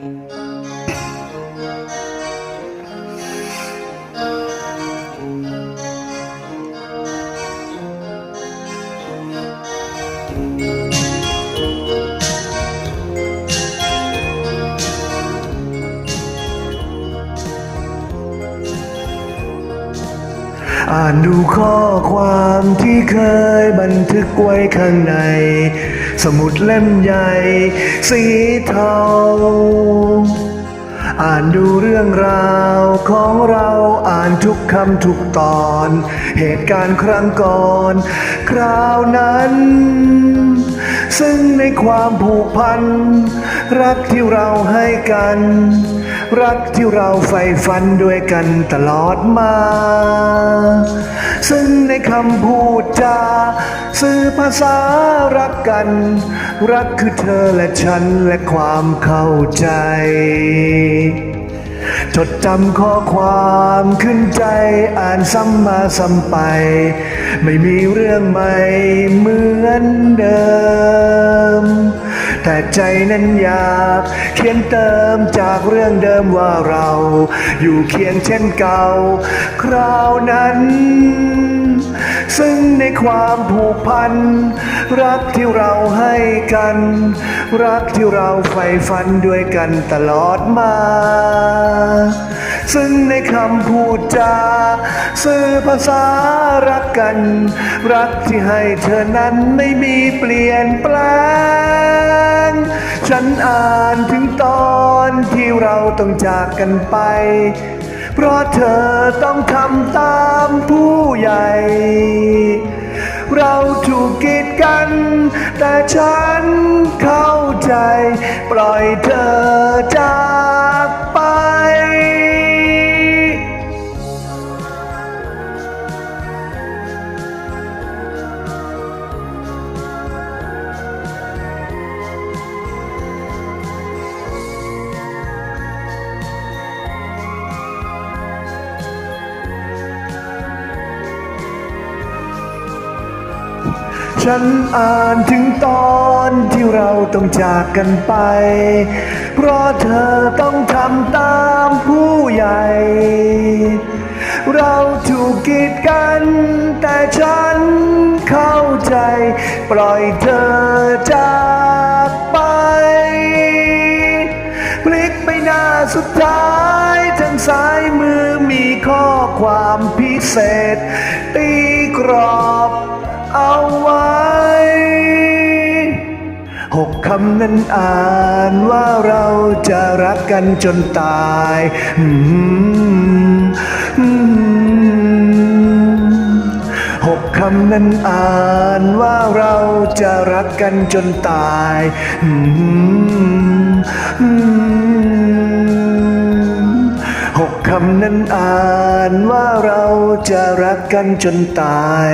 อ่านดูข้อความที่เคยบันทึกไว้ข้างใน สมุดเล่มใหญ่ สีเทา อ่านดูเรื่องราวของเราอ่านทุกคำทุกตอน เหตุการณ์ครั้งก่อน คราวนั้น ซึ่งในความผูกพัน รักที่เราให้กัน รักที่เราใฝ่ฝันด้วยกันตลอดมา ซึ่งในคำพูดจาสื่อภาษารักกัน รักคือเธอและฉันและความเข้าใจ จดจำข้อความขึ้นใจอ่านซ้ำมาซ้ำไป ไม่มีเรื่องใหม่เหมือนเดิม แต่ใจนั้นอยากเขียนเติมจากเรื่องเดิมว่าเรา อยู่เคียงเช่นเก่า คราวนั้น ซึ่งในความผูกพัน รักที่เราให้กัน รักที่เราใฝ่ฝันด้วยกันตลอดมา ซึ่งในคำพูดจาสื่อภาษารักกัน รักที่ให้เธอนั้นไม่มีเปลี่ยนแปลง ฉันอ่านถึงตอนที่เราต้องจากกันไป เพราะเธอต้องทำตามผู้ใหญ่ เราถูกกีดกัน แต่ฉันเข้าใจ ปล่อยเธอจาก ฉันอ่านถึงตอนที่เราต้องจากกันไป เพราะเธอต้องทำตามผู้ใหญ่ เราถูกกีดกัน แต่ฉันเข้าใจ ปล่อยเธอจากไป พลิกไปหน้าสุดท้ายทางซ้ายมือมีข้อความพิเศษ ตีกรอบ เอาไว้หกคำนั้นอ่านว่าเราจะรักกันจนตายหกคำนั้นอ่านว่าเราจะรักกันจนตายหกคำนั้นอ่านว่าเราจะรักกันจนตาย